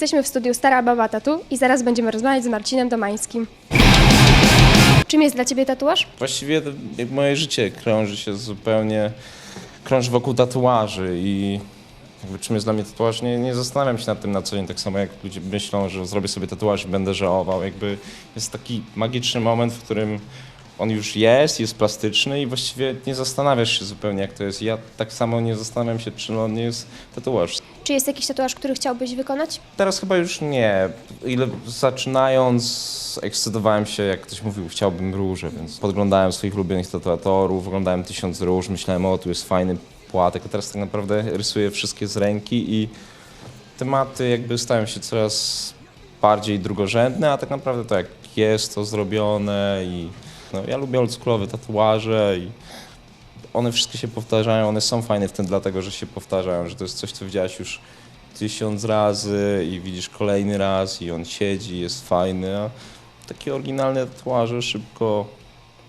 Jesteśmy w studiu Stara Baba Tatu i zaraz będziemy rozmawiać z Marcinem Domańskim. Czym jest dla Ciebie tatuaż? Właściwie jak moje życie krąży się zupełnie, krąży wokół tatuaży i jakby czym jest dla mnie tatuaż, nie, nie zastanawiam się nad tym na co dzień, tak samo jak ludzie myślą, że zrobię sobie tatuaż i będę żałował. Jakby jest taki magiczny moment, w którym on już jest, jest plastyczny i właściwie nie zastanawiasz się zupełnie jak to jest. Ja tak samo nie zastanawiam się, czy on nie jest tatuaż. Czy jest jakiś tatuaż, który chciałbyś wykonać? Teraz chyba już nie. Ile zaczynając, ekscytowałem się, jak ktoś mówił, chciałbym róże, więc podglądałem swoich ulubionych tatuatorów, oglądałem tysiąc róż, myślałem, o tu jest fajny płatek, a teraz tak naprawdę rysuję wszystkie z ręki i tematy jakby stają się coraz bardziej drugorzędne, a tak naprawdę to jak jest to zrobione i no, ja lubię oldschoolowe tatuaże i one wszystkie się powtarzają, one są fajne w tym dlatego, że się powtarzają, że to jest coś, co widziałeś już tysiąc razy i widzisz kolejny raz i on siedzi, jest fajny, a takie oryginalne tatuaże szybko,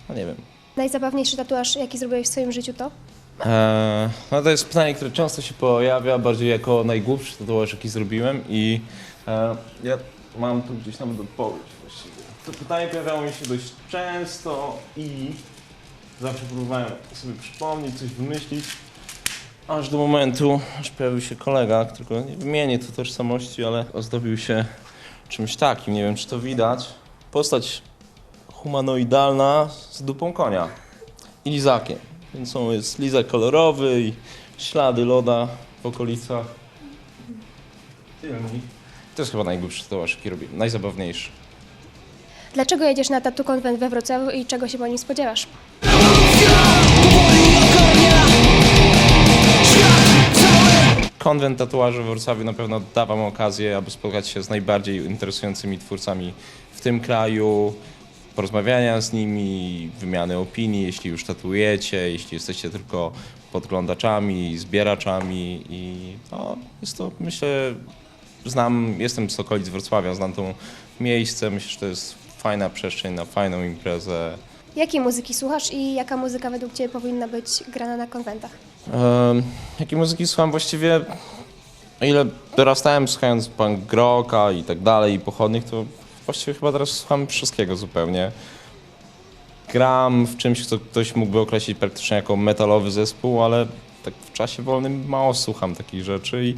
no nie wiem. Najzabawniejszy tatuaż, jaki zrobiłeś w swoim życiu to? Eee, no to jest pytanie, które często się pojawia, bardziej jako najgłupszy tatuaż, jaki zrobiłem i e, ja mam tu gdzieś nawet odpowiedź właściwie. To pytanie pojawiało mi się dość często i zawsze próbowałem sobie przypomnieć, coś wymyślić, aż do momentu, aż pojawił się kolega, którego nie wymienię tu tożsamości, ale ozdobił się czymś takim, nie wiem czy to widać. Postać humanoidalna z dupą konia i lizakiem. Więc są, jest lizak kolorowy i ślady loda w okolicach. To jest chyba najgłupszy tatuaż, jaki robię. Najzabawniejszy. Dlaczego jedziesz na tatu konwent we Wrocławiu i czego się po nim spodziewasz? Konwent tatuaży w Wrocławiu na pewno da Wam okazję, aby spotkać się z najbardziej interesującymi twórcami w tym kraju, porozmawiania z nimi, wymiany opinii, jeśli już tatuujecie, jeśli jesteście tylko podglądaczami, zbieraczami i jest to, myślę, znam, jestem z okolic Wrocławia, znam to miejsce, myślę, że to jest fajna przestrzeń na fajną imprezę. Jakiej muzyki słuchasz i jaka muzyka według Ciebie powinna być grana na konwentach? Um, jakiej muzyki słucham właściwie? O ile dorastałem słuchając punk rocka i tak dalej i pochodnych, to właściwie chyba teraz słucham wszystkiego zupełnie. Gram w czymś, co ktoś mógłby określić praktycznie jako metalowy zespół, ale tak w czasie wolnym mało słucham takich rzeczy i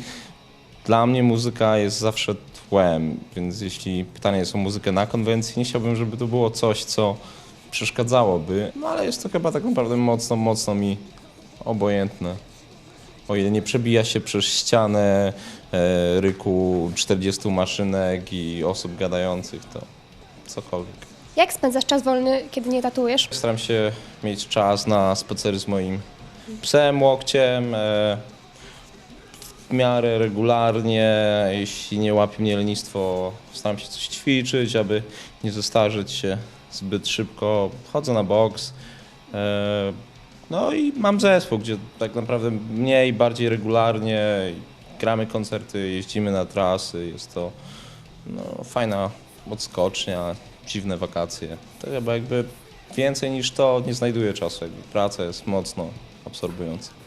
dla mnie muzyka jest zawsze tłem, więc jeśli pytanie jest o muzykę na konwencji, nie chciałbym, żeby to było coś, co przeszkadzałoby, no ale jest to chyba tak naprawdę mocno, mocno mi obojętne. O ile nie przebija się przez ścianę e, ryku 40 maszynek i osób gadających, to cokolwiek. Jak spędzasz czas wolny, kiedy nie tatuujesz? Staram się mieć czas na spacery z moim psem, łokciem, e, miarę regularnie. Jeśli nie łapie mnie lenistwo, staram się coś ćwiczyć, aby nie zestarzeć się zbyt szybko. Chodzę na boks. E, no i mam zespół, gdzie tak naprawdę mniej, bardziej regularnie gramy koncerty, jeździmy na trasy. Jest to no, fajna odskocznia, dziwne wakacje. To chyba jakby więcej niż to nie znajduję czasu. Jakby praca jest mocno absorbująca.